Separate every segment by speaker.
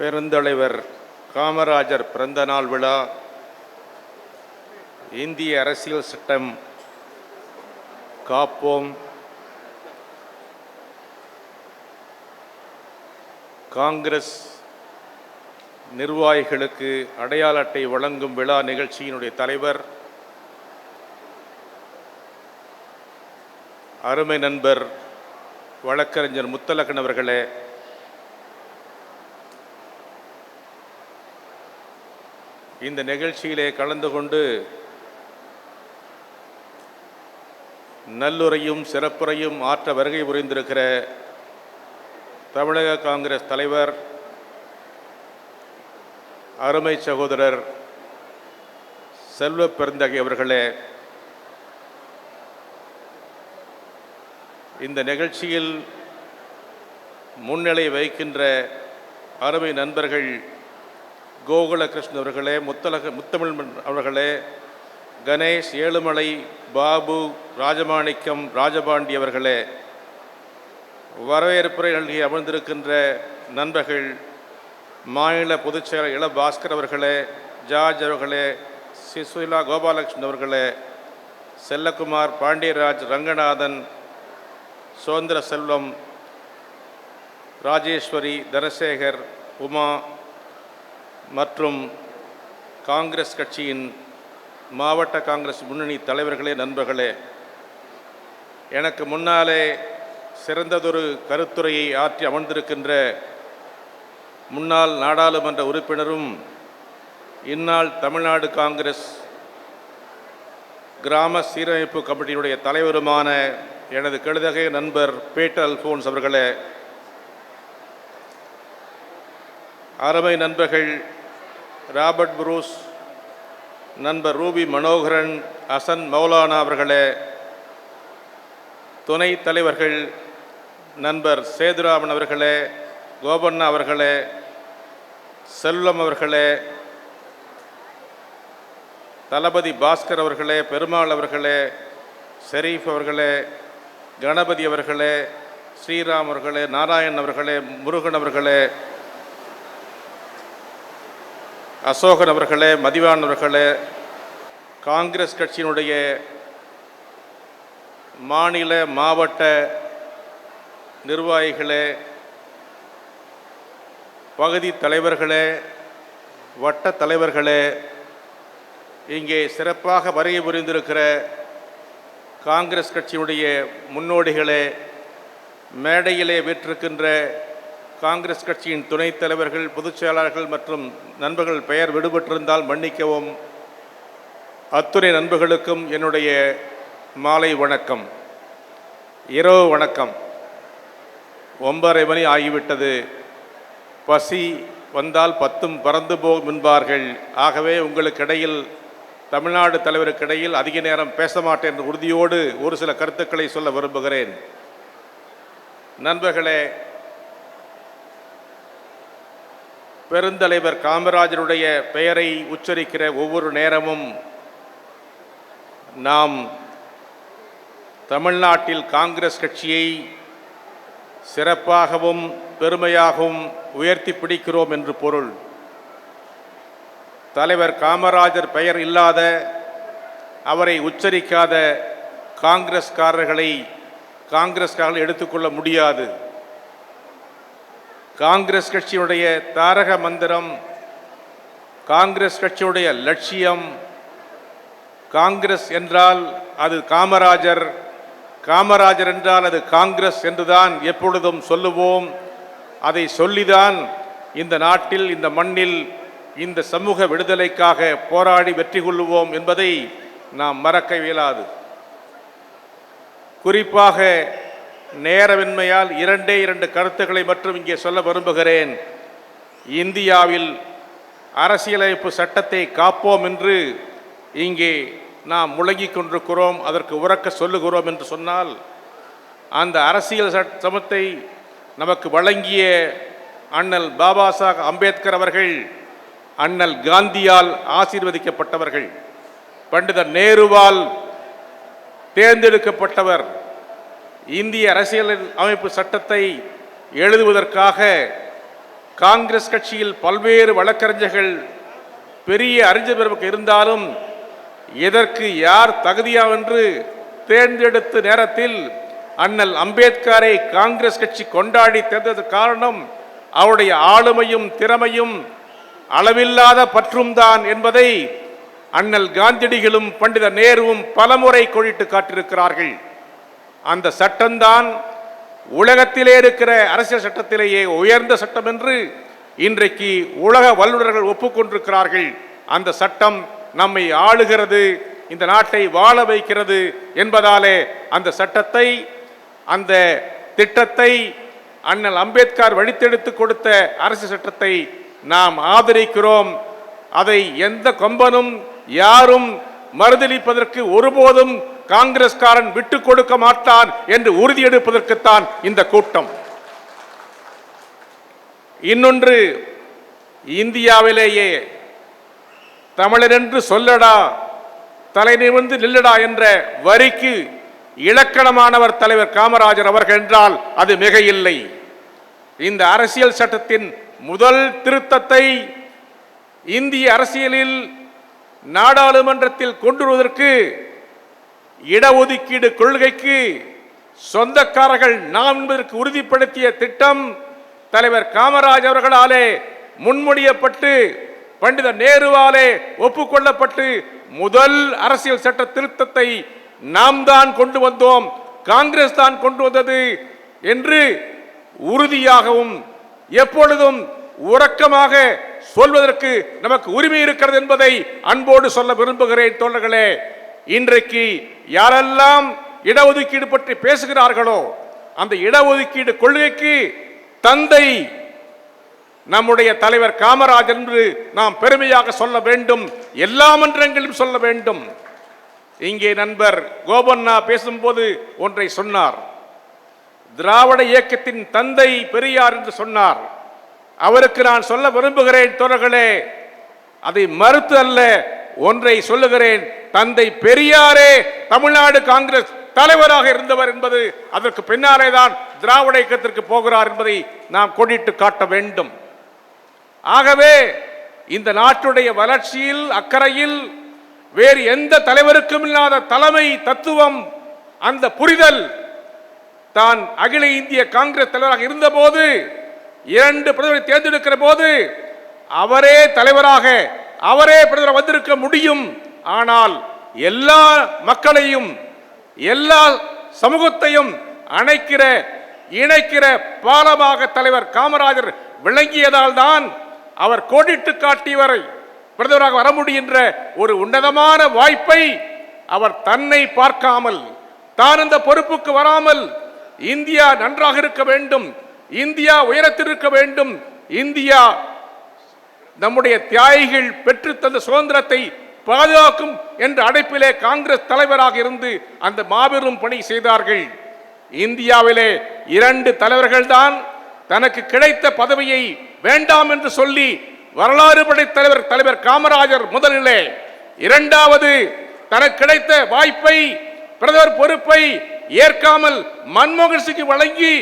Speaker 1: பெருந்தலைவர் காமராஜர் பிறந்தநாள் விழா இந்திய அரசியல் சட்டம் காப்போம். காங்கிரஸ் நிர்வாகிகளுக்கு அடையாள அட்டை வழங்கும் விழா நிகழ்ச்சியினுடைய தலைவர் அருமை நண்பர் வழக்கறிஞர் முத்தலகன் இந்த நிகழ்ச்சியிலே கலந்து கொண்டு நல்லுரையும் சிறப்புரையும் ஆற்ற வருகை புரிந்திருக்கிற தமிழக காங்கிரஸ் தலைவர் அருமை சகோதரர் செல்வ பெருந்தகை அவர்களே இந்த நிகழ்ச்சியில் முன்னிலை வைக்கின்ற அருமை நண்பர்கள் கோகுலகிருஷ்ணன் அவர்களே முத்தலக முத்தமிழ் அவர்களே கணேஷ் ஏழுமலை பாபு ராஜமாணிக்கம் ராஜபாண்டி அவர்களே வரவேற்புரை நல்கி அமர்ந்திருக்கின்ற நண்பர்கள் மாநில பொதுச்செயலர் இள பாஸ்கர் அவர்களே ஜார்ஜ் அவர்களே சிசுலா கோபாலகிருஷ்ணன் அவர்களே செல்லக்குமார் பாண்டியராஜ் ரங்கநாதன் சுதந்திர செல்வம் ராஜேஸ்வரி தனசேகர் உமா மற்றும் காங்கிரஸ் கட்சியின் மாவட்ட காங்கிரஸ் முன்னணி தலைவர்களே நண்பர்களே எனக்கு முன்னாலே சிறந்ததொரு கருத்துரையை ஆற்றி அமர்ந்திருக்கின்ற முன்னாள் நாடாளுமன்ற உறுப்பினரும் இந்நாள் தமிழ்நாடு காங்கிரஸ் கிராம சீரமைப்பு கமிட்டியினுடைய தலைவருமான எனது கெழுதகை நண்பர் பேட்டர் அல்போன்ஸ் அவர்களே அருமை நண்பர்கள் ராபர்ட் புரூஸ் நண்பர் ரூபி மனோகரன் அசன் மௌலானா அவர்களே துணைத் தலைவர்கள் நண்பர் சேதுராமன் அவர்களே கோபண்ணா அவர்களே செல்வம் அவர்களே தளபதி பாஸ்கர் அவர்களே பெருமாள் அவர்களே ஷெரீஃப் அவர்களே கணபதி அவர்களே ஸ்ரீராம் அவர்களே நாராயண் அவர்களே முருகன் அவர்களே அசோகன் அவர்களே மதிவான் அவர்களே காங்கிரஸ் கட்சியினுடைய மாநில மாவட்ட நிர்வாகிகளே பகுதி தலைவர்களே வட்ட தலைவர்களே இங்கே சிறப்பாக வருகை புரிந்திருக்கிற காங்கிரஸ் கட்சியினுடைய முன்னோடிகளே மேடையிலே வீற்றிருக்கின்ற காங்கிரஸ் கட்சியின் துணைத் தலைவர்கள் பொதுச் செயலாளர்கள் மற்றும் நண்பர்கள் பெயர் விடுபட்டிருந்தால் மன்னிக்கவும். அத்துணை நண்பர்களுக்கும் என்னுடைய மாலை வணக்கம். இரவு வணக்கம். ஒன்பரை மணி ஆகிவிட்டது. பசி வந்தால் பத்தும் பறந்து போகும் என்பார்கள். ஆகவே உங்களுக்கிடையில் தமிழ்நாடு தலைவருக்கிடையில் அதிக நேரம் பேச மாட்டேன் என்ற உறுதியோடு ஒரு சில கருத்துக்களை சொல்ல விரும்புகிறேன். நண்பர்களே பெருந்தலைவர் காமராஜருடைய பெயரை உச்சரிக்கிற ஒவ்வொரு நேரமும் நாம் தமிழ்நாட்டில் காங்கிரஸ் கட்சியை சிறப்பாகவும் பெருமையாகவும் உயர்த்தி பிடிக்கிறோம் என்று பொருள். தலைவர் காமராஜர் பெயர் இல்லாத அவரை உச்சரிக்காத காங்கிரஸ்காரர்களை காங்கிரஸ்காரர்கள் எடுத்துக்கொள்ள முடியாது. காங்கிரஸ் கட்சியுடைய தாரக மந்திரம் காங்கிரஸ் கட்சியுடைய லட்சியம் காங்கிரஸ் என்றால் அது காமராஜர் காமராஜர் என்றால் அது காங்கிரஸ் என்றுதான் எப்பொழுதும் சொல்லுவோம். அதை சொல்லிதான் இந்த நாட்டில் இந்த மண்ணில் இந்த சமூக விடுதலைக்காக போராடி வெற்றி கொள்ளுவோம் என்பதை நாம் மறக்க இயலாது. குறிப்பாக நேரமின்மையால் இரண்டே இரண்டு கருத்துக்களை மட்டும் இங்கே சொல்ல விரும்புகிறேன். இந்தியாவில் அரசியலமைப்பு சட்டத்தை காப்போம் என்று இங்கே நாம் முழங்கிக் கொண்டிருக்கிறோம் அதற்கு உறக்க சொல்லுகிறோம் என்று சொன்னால் அந்த அரசியல் சட் சமத்தை நமக்கு வழங்கிய அண்ணல் பாபா சாஹ் அம்பேத்கர் அவர்கள் அண்ணல் காந்தியால் ஆசீர்வதிக்கப்பட்டவர்கள் பண்டிதர் நேருவால் தேர்ந்தெடுக்கப்பட்டவர் இந்திய அரசியல் அமைப்பு சட்டத்தை எழுதுவதற்காக காங்கிரஸ் கட்சியில் பல்வேறு வழக்கறிஞர்கள் பெரிய அறிஞர் பெருமக்கு இருந்தாலும் எதற்கு யார் தகுதியா என்று தேர்ந்தெடுத்த நேரத்தில் அண்ணல் அம்பேத்கரை காங்கிரஸ் கட்சி கொண்டாடி தேர்ந்தது காரணம் அவருடைய ஆளுமையும் திறமையும் அளவில்லாத பற்றும் தான் என்பதை அண்ணல் காந்தியடிகளும் பண்டித நேருவும் பலமுறை கொழிட்டு காட்டியிருக்கிறார்கள். அந்த சட்டம்தான் உலகத்திலே இருக்கிற அரசியல் சட்டத்திலேயே உயர்ந்த சட்டம் என்று இன்றைக்கு உலக வல்லுநர்கள் ஒப்புக்கொண்டிருக்கிறார்கள். அந்த சட்டம் நம்மை ஆளுகிறது இந்த நாட்டை வாழ வைக்கிறது என்பதாலே அந்த சட்டத்தை அந்த திட்டத்தை அண்ணல் அம்பேத்கர் வழித்தெடுத்து கொடுத்த அரசு சட்டத்தை நாம் ஆதரிக்கிறோம். அதை எந்த கொம்பனும் யாரும் மறுதளிப்பதற்கு ஒருபோதும் காங்கிரஸ்காரன் விட்டு கொடுக்க மாட்டான் என்று உறுதியெடுப்பதற்குத்தான் இந்த கூட்டம். இன்னொன்று இந்தியாவிலேயே தமிழர் என்று சொல்லடா தலை நிமிர்ந்து நில்லடா என்ற வரிக்கு இலக்கணமானவர் தலைவர் காமராஜர் அவர்கள் என்றால் அது மிக இல்லை இந்த அரசியல் சட்டத்தின் முதல் திருத்தத்தை இந்திய அரசியலில் நாடாளுமன்றத்தில் கொண்டுவருவதற்கு இடஒதுக்கீடு கொள்கைக்கு சொந்தக்காரர்கள் நாம் என்பதற்கு உறுதிப்படுத்திய திட்டம் தலைவர் காமராஜ் அவர்களாலே முன்மொழியப்பட்டு பண்டித நேருவாலே ஒப்புக்கொள்ளப்பட்டு முதல் அரசியல் சட்ட திருத்தத்தை நாம் தான் கொண்டு வந்தோம் காங்கிரஸ் தான் கொண்டு வந்தது என்று உறுதியாகவும் எப்பொழுதும் உறக்கமாக சொல்வதற்கு நமக்கு உரிமை இருக்கிறது என்பதை அன்போடு சொல்ல விரும்புகிறேன் தோழர்களே. இன்றைக்கு யாரெல்லாம் இடஒதுக்கீடு பற்றி பேசுகிறார்களோ அந்த இடஒதுக்கீடு கொள்கைக்கு தந்தை நம்முடைய தலைவர் காமராஜர் என்று நாம் பெருமையாக சொல்ல வேண்டும் எல்லா மன்றங்களிலும் சொல்ல வேண்டும். இங்கே நண்பர் கோபண்ணா பேசும்போது ஒன்றை சொன்னார். திராவிட இயக்கத்தின் தந்தை பெரியார் என்று சொன்னார். அவருக்கு நான் சொல்ல விரும்புகிறேன் தோழர்களே அதை மறுத்து அல்ல ஒன்றை சொல்லுகிறேன் தந்தை பெரியாரே தமிழ்நாடு காங்கிரஸ் தலைவராக இருந்தவர் என்பது அதற்கு பின்னாலே தான் திராவிட இயக்கத்திற்கு போகிறார் என்பதை நாம் கொடிட்டு காட்ட வேண்டும். ஆகவே இந்த நாட்டுடைய வளர்ச்சியில் அக்கறையில் வேறு எந்த தலைவருக்கும் இல்லாத தலைமை தத்துவம் அந்த புரிதல் தான் அகில இந்திய காங்கிரஸ் தலைவராக இருந்தபோது இரண்டு பிரதமரை தேர்ந்தெடுக்கிற போது அவரே தலைவராக அவரே பிரதமர் வந்திருக்க முடியும். ஆனால் எல்லா மக்களையும் எல்லா சமூகத்தையும் அணைக்கிற இணைக்கிற பாலமாக தலைவர் காமராஜர் விளங்கியதால் தான் அவர் கோடிட்டு காட்டியவரை பிரதமராக வர முடிகின்ற ஒரு உன்னதமான வாய்ப்பை அவர் தன்னை பார்க்காமல் தான் இந்த பொறுப்புக்கு வராமல் இந்தியா நன்றாக இருக்க வேண்டும் இந்தியா உயரத்தில் இருக்க வேண்டும் இந்தியா நம்முடைய தியாகிகள் பெற்று தந்த சுதந்திரத்தை பாதுகாக்கும் என்ற அடைப்பிலே காங்கிரஸ் தலைவராக இருந்து அந்த மாபெரும் பணி செய்தார்கள். இந்தியாவிலே இரண்டு தலைவர்கள்தான் தனக்கு கிடைத்த பதவியை வேண்டாம் என்று சொல்லி வரலாறு படைத்தலைவர் தலைவர் தலைவர் காமராஜர் முதலிலே. இரண்டாவது தனக்கு கிடைத்த வாய்ப்பை பிரதமர் பொறுப்பை ஏற்காமல் மன்மோகன் சிங் வழங்கி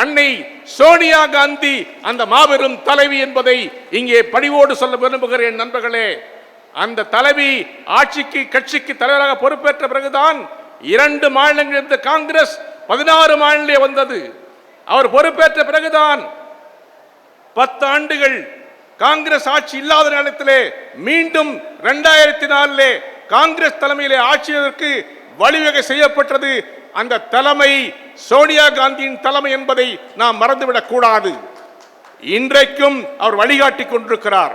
Speaker 1: அன்னை சோனியா காந்தி அந்த மாபெரும் தலைவி என்பதை இங்கே பணிவோடு சொல்ல விரும்புகிறேன் நண்பர்களே. அந்த தலைவி ஆட்சிக்கு கட்சிக்கு தலைவராக பொறுப்பேற்ற பிறகுதான் இரண்டு மாநிலங்கள் இருந்த காங்கிரஸ் பதினாறு மாநிலே வந்தது. அவர் பொறுப்பேற்ற பிறகுதான் பத்து ஆண்டுகள் காங்கிரஸ் ஆட்சி இல்லாத நேரத்திலே மீண்டும் இரண்டாயிரத்தி நாலிலே காங்கிரஸ் தலைமையிலே ஆட்சியதற்கு வழிவகை செய்யப்பட்டது. அந்த தலைமை சோனியா காந்தியின் தலைமை என்பதை நாம் மறந்துவிடக் கூடாது. இன்றைக்கும் அவர் வழிகாட்டி கொண்டிருக்கிறார்.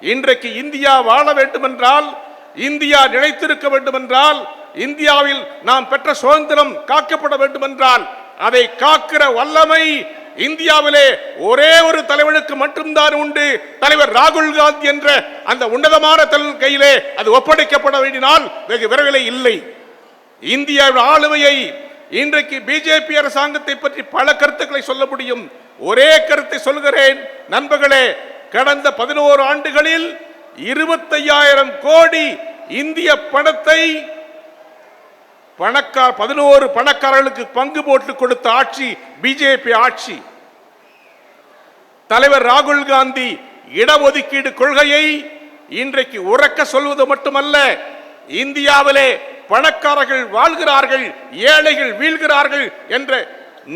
Speaker 1: இன்றைக்கு இந்தியா வாழ வேண்டுமென்றால் இந்தியா நிலைத்திருக்க வேண்டுமென்றால் இந்தியாவில் நாம் பெற்ற சுதந்திரம் காக்கப்பட வேண்டுமென்றால் அதை காக்கிற வல்லமை இந்தியாவிலே ஒரே ஒரு தலைவனுக்கு மட்டும்தான் உண்டு. தலைவர் ராகுல் காந்தி என்ற அந்த உன்னதமான தலைவர் கையிலே அது ஒப்படைக்கப்பட வேண்டினால் வெகு விரைவிலே இல்லை. இந்தியாவின் ஆளுமையை இன்றைக்கு பிஜேபி அரசாங்கத்தை பற்றி பல கருத்துக்களை சொல்ல முடியும். ஒரே கருத்தை சொல்கிறேன் நண்பர்களே கடந்த பதினோரு ஆண்டுகளில் இருபத்தையாயிரம் கோடி இந்திய பணத்தை பணக்கார பதினோரு பணக்காரர்களுக்கு பங்கு போட்டு கொடுத்த ஆட்சி பிஜேபி ஆட்சி. தலைவர் ராகுல் காந்தி இடஒதுக்கீடு கொள்கையை இன்றைக்கு உறக்க சொல்வது மட்டுமல்ல இந்தியாவிலே பணக்காரர்கள் வாழ்கிறார்கள் ஏழைகள் வீழ்கிறார்கள் என்ற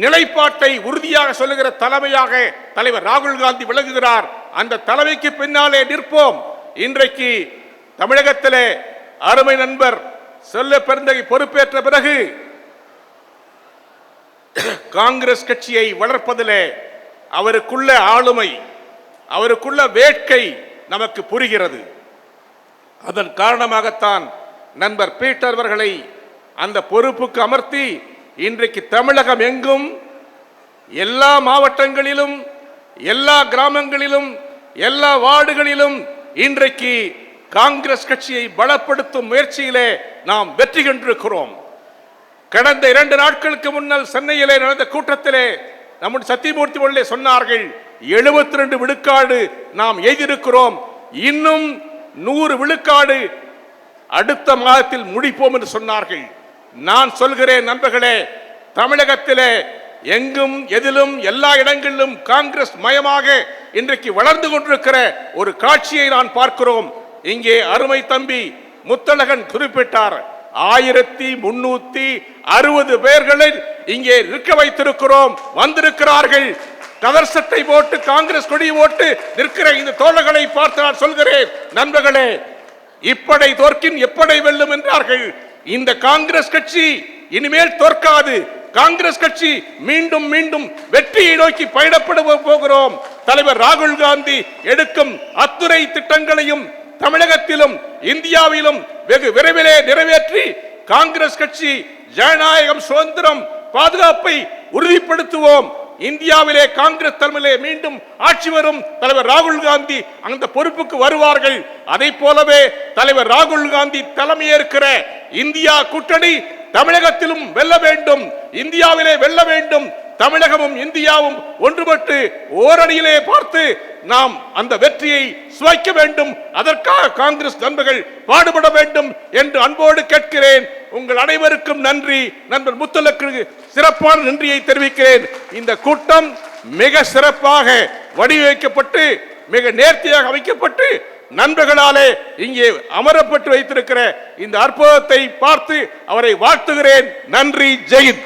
Speaker 1: நிலைப்பாட்டை உறுதியாக சொல்லுகிற தலைமையாக தலைவர் ராகுல் காந்தி விளங்குகிறார். அந்த தலைமைக்கு பின்னாலே நிற்போம். இன்றைக்கு தமிழகத்திலே அருமை நண்பர் செல்ல பெருந்தகை பொறுப்பேற்ற பிறகு காங்கிரஸ் கட்சியை வளர்ப்பதிலே அவருக்குள்ள ஆளுமை அவருக்குள்ள வேட்கை நமக்கு புரிகிறது. அதன் காரணமாகத்தான் நண்பர் பீட்டர் அவர்களை அந்த பொறுப்புக்கு அமர்த்தி இன்றைக்கு தமிழகம் எங்கும் எல்லா மாவட்டங்களிலும் எல்லா கிராமங்களிலும் எல்லா வார்டுகளிலும் இன்றைக்கு காங்கிரஸ் கட்சியை பலப்படுத்தும் முயற்சியிலே நாம் வெற்றி கண்டிருக்கிறோம். கடந்த இரண்டு நாட்களுக்கு முன்னால் சென்னையிலே நடந்த கூட்டத்திலே நம்முடைய சத்தியமூர்த்தி உள்ளே சொன்னார்கள் 72 ரெண்டு விழுக்காடு நாம் எய்திருக்கிறோம் இன்னும் நூறு விழுக்காடு அடுத்த மாதத்தில் முடிப்போம் என்று சொன்னார்கள். நான் சொல்கிறேன் நண்பர்களே தமிழகத்திலே எங்கும் எதிலும் எல்லா இடங்களிலும் காங்கிரஸ் மயமாக இன்றைக்கு வளர்ந்து கொண்டிருக்கிற ஒரு காட்சியை நான் பார்க்கிறோம். இங்கே அருமை தம்பி முத்தழகன் குறிப்பிட்டார். ஆயிரத்தி முன்னூத்தி அறுபது பேர்களில் இங்கே நிற்க வைத்திருக்கிறோம். வந்திருக்கிறார்கள். கதர்சத்தை போட்டு காங்கிரஸ் கொடி போட்டு நிற்கிற இந்த தோழர்களை பார்த்து நான் சொல்கிறேன். நண்பர்களே இப்படை தோற்கின் எப்படை வெல்லும் என்றார்கள். இந்த காங்கிரஸ் கட்சி இனிமேல் தோற்காது. காங்கிரஸ் கட்சி மீண்டும் மீண்டும் வெற்றியை நோக்கி பயணப்பட போகிறோம். தலைவர் ராகுல் காந்தி எடுக்கும் அத்துறை திட்டங்களையும் தமிழகத்திலும் இந்தியாவிலும் வெகு விரைவிலே நிறைவேற்றி காங்கிரஸ் கட்சி ஜனநாயகம் சுதந்திரம் பாதுகாப்பை உறுதிப்படுத்துவோம். இந்தியாவிலே காங்கிரஸ் தலைமையிலே மீண்டும் ஆட்சி வரும் தலைவர் ராகுல் காந்தி அந்த பொறுப்புக்கு வருவார்கள். அதை போலவே தலைவர் ராகுல் காந்தி தலைமையேற்கிற இந்தியா கூட்டணி தமிழகத்திலும் வெல்ல வேண்டும். இந்தியாவிலே வெல்ல வேண்டும். தமிழகமும் இந்தியாவும் ஒன்றுபட்டு ஓரணியிலே பார்த்து நாம் அந்த வெற்றியை சுவைக்க வேண்டும். அதற்காக காங்கிரஸ் நண்பர்கள் பாடுபட வேண்டும் என்று அன்போடு கேட்கிறேன். உங்கள் அனைவருக்கும் நன்றி. நண்பர் முத்தலுக்கு சிறப்பான நன்றியை தெரிவிக்கிறேன். இந்த கூட்டம் மிக சிறப்பாக வடிவமைக்கப்பட்டு மிக நேர்த்தியாக அமைக்கப்பட்டு நண்பர்களாலே இங்கே அமரப்பட்டு வைத்திருக்கிற இந்த அற்புதத்தை பார்த்து அவரை வாழ்த்துகிறேன். நன்றி. ஜெயித்